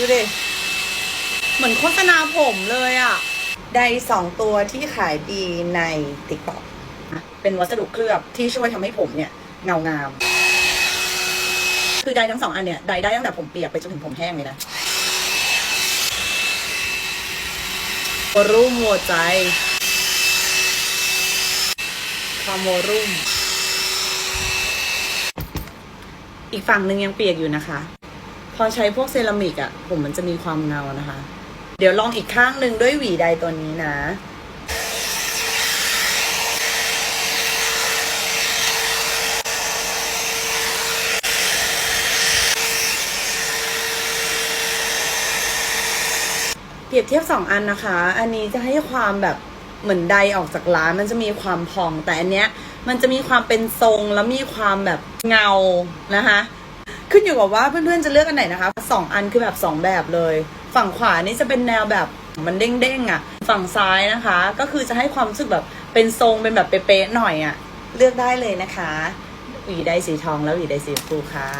ดูดิ เหมือนโฆษณาผมเลยอะ่ะ ไดร์สองตัวที่ขายดีในติ๊กต็อกเป็นวัสดุเคลือบที่ช่วยทำให้ผมเนี่ยเงางาม คือไดทั้งสองอันเนี่ยไดได้ตั้งแต่ผมเปียกไปจนถึงผมแห้งเลยนะโวรุ่มหัวใจความโวรุ่ม อีกฝั่งหนึ่งยังเปียกอยู่นะคะ พอใช้พวกเซรามิกอะ่ะผมมันจะมีความเงานะคะ เดี๋ยวลองอีกข้างหนึ่งด้วยหวีใดตัวนี้นะเปรียบเทียบสองอันนะคะ อันนี้จะให้ความแบบเหมือนใดออกจากร้านมันจะมีความพองแต่อันเนี้ยมันจะมีความเป็นทรงแล้วมีความแบบเงานะคะ ขึ้นอยู่กับว่าเพื่อนๆจะเลือกอันไหนนะคะสองอันคือแบบสองแบบเลย ฝั่งขวานี่จะเป็นแนวแบบมันเด้งๆอะ่ะ ฝั่งซ้ายนะคะ ก็คือจะให้ความรู้สึกแบบเป็นทรงเป็นแบบเป๊ะๆหน่อยอะ่ะ เลือกได้เลยนะคะหวีได้สีทองแล้วหวีได้สีชมพูค่ะ